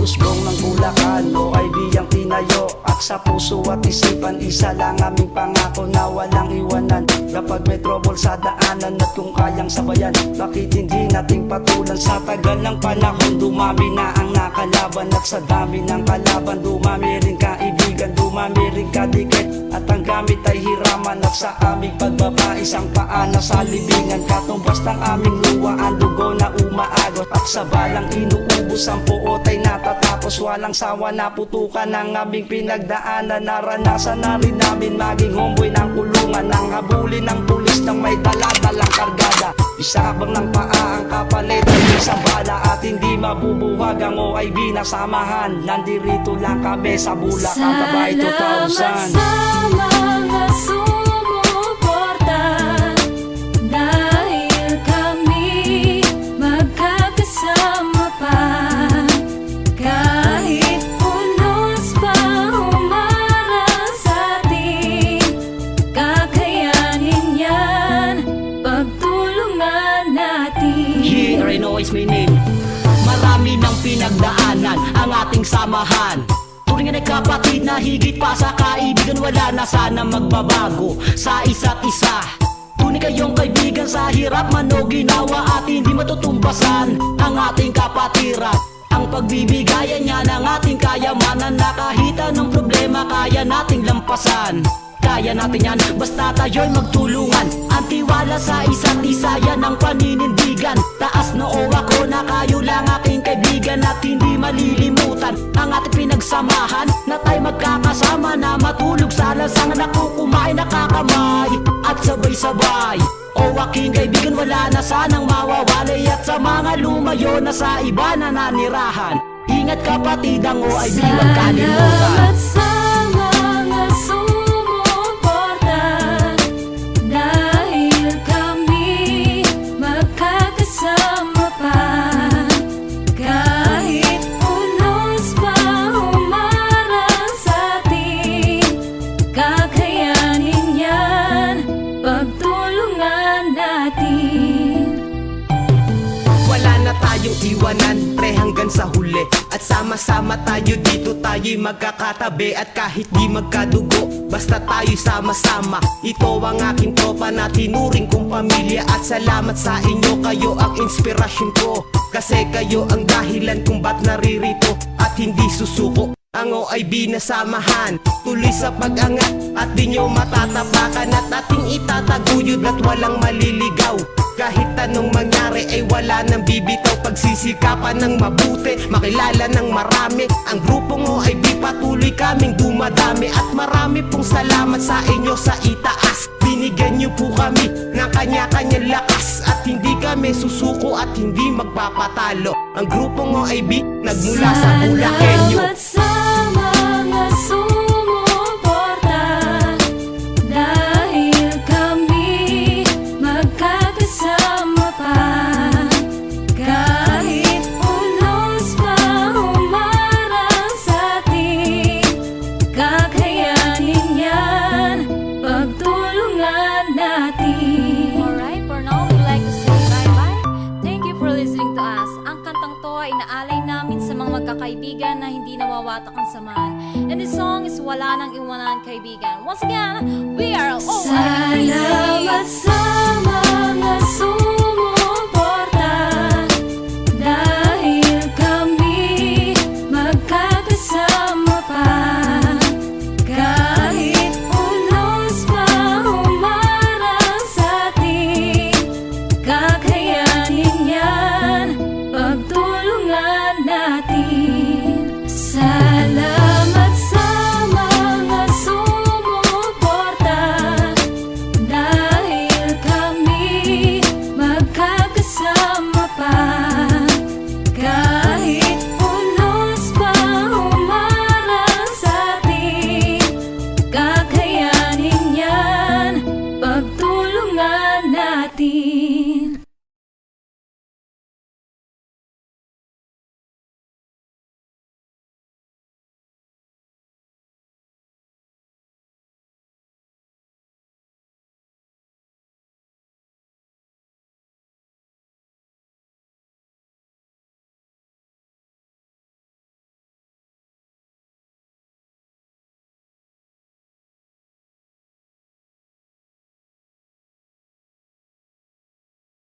Usbong ng Bulacan o ay biyang tinayo. At sa puso at isipan isa lang aming pangako na walang iwanan. Kapag may trouble sa daanan at kung kayang sabayan. Bakit hindi nating patulan? Sa tagal ng panahon Dumami na ang nakalaban. At sa dami ng kalaban Dumami rin kaibigan, dumami rin kadikit At ang gamit ay hiraman at sa aming pagbaba Isang paa na sa libingan. Katumbas ng aming luwa ang dugo na umaagos. At sa balang inuubos ang puot ay natatapos. Walang sawa na putukan ang aming pinagdaanan. Naranasan na rin namin maging homeboy ng kulungan. Nang habulin ng pulis ng may daladalang kargada. Isabang ng paa ang kapalit ay isang bala. At hindi mabubuwag ang OIB na samahan. Nandirito lang kami sa Bulacan, Kabay 2000 sa mga Yeah, Reno is my name. Marami ng pinagdaanan ang ating samahan. Turing na kapatid na higit pa sa kaibigan Wala na sana magbabago sa isa't isa. Tunay kayong kaibigan sa hirap man o ginawa At hindi matutumbasan ang ating kapatiran. Ang pagbibigayan niya ng ating kayamanan Na kahit anong problema kaya nating lampasan kaya natin yan. Basta tayo'y magtulungan. Ang tiwala sa isa't isa yan ang paninindigan. Taas noo ako na kayo lang aking kaibigan At hindi malilimutan. Ang ating pinagsamahan Na tayo magkakasama na matulog sa lansangan Ako kumain nakakamay at sabay-sabay. O aking kaibigan wala na sanang mawawalay At sa mga lumayo na sa iba na nanirahan. Ingat kapatid ang OIB huwag kalimutan. Salamat sa iwanan, pre hanggang sa huli. At sama-sama tayo dito tayo'y magkakatabi. At kahit di magkadugo, basta tayo'y sama-sama. Ito ang aking tropa na tinuring kong pamilya. At salamat sa inyo, kayo ang inspirasyon ko. Kasi kayo ang dahilan kung ba't naririto At hindi susuko ang OIB na samahan Tuloy sa pag-angat at di nyo matatapakan At ating itataguyod at walang maliligaw. Kahit anong mangyari ay wala nang bibitaw. Pagsisikapan ng mabuti, makilala ng marami. Ang grupong OIB patuloy kaming dumadami. At marami pong salamat sa inyo sa itaas. Binigyan niyo po kami ng kanya-kanyang lakas. At hindi kami susuko at hindi magpapatalo. Ang grupong OIB nagmula sa Bulakenyo Salamat sa ay naalay namin sa mga magkakaibigan na hindi nawawatak ang samahan. And this song is Wala Nang Iwanan Kaibigan. Once again, we are all... Salamat sa mga Shakti